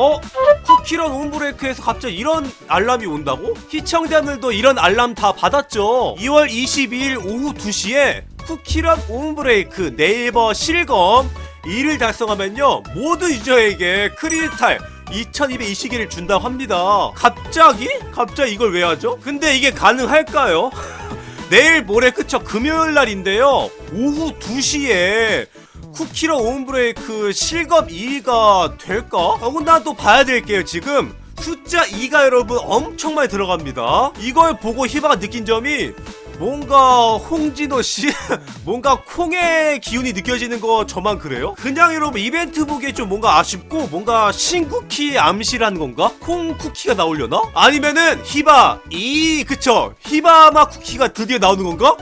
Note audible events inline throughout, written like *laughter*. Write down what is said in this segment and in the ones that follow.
어? 쿠키런 홈브레이크에서 갑자기 이런 알람이 온다고? 시청자들도 이런 알람 다 받았죠 2월 22일 오후 2시에 쿠키런 홈브레이크 네이버 실검 2를 달성하면요 모든 유저에게 크리스탈 2220개를 준다고 합니다 갑자기? 갑자기 이걸 왜 하죠? 근데 이게 가능할까요? *laughs* 내일 모레 그쵸 금요일 날인데요 오후 2시에 쿠키러 온브레이크 실검 2위가 될까? 더군다나 또 봐야 될게요 지금 숫자 2가 여러분 엄청 많이 들어갑니다 이걸 보고 히바가 느낀 점이 뭔가 홍진호 씨 *laughs* 뭔가 콩의 기운이 느껴지는 거 저만 그래요? 그냥 여러분 이벤트 보기에 좀 뭔가 아쉽고 뭔가 신쿠키의 암시라는 건가? 콩 쿠키가 나오려나? 아니면은 히바 이 그쵸 히바마 쿠키가 드디어 나오는 건가?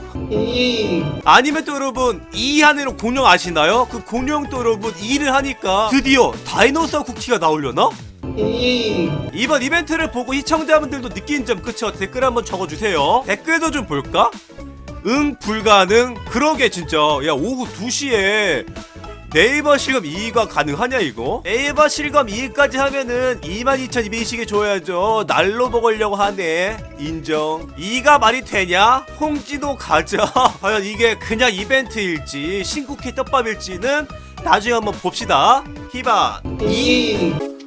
아니면 또 여러분 이 한해로 공룡 아시나요? 그 공룡 또 여러분 일을 하니까 드디어 다이노서 쿠키가 나오려나? 이번 이벤트를 보고 시청자분들도 느낀 점 그쵸? 댓글 한번 적어주세요 댓글도 좀 볼까? 응 불가능? 그러게 진짜 야 오후 2시에 네이버 실검 2위가 가능하냐 이거? 네이버 실검 2위까지 하면은 22,200씩에 줘야죠 날로 먹으려고 하네 인정 2가 말이 되냐? 홍진호 가자 *laughs* 과연 이게 그냥 이벤트일지 신쿠키 떡밥일지는 나중에 한번 봅시다 히바 2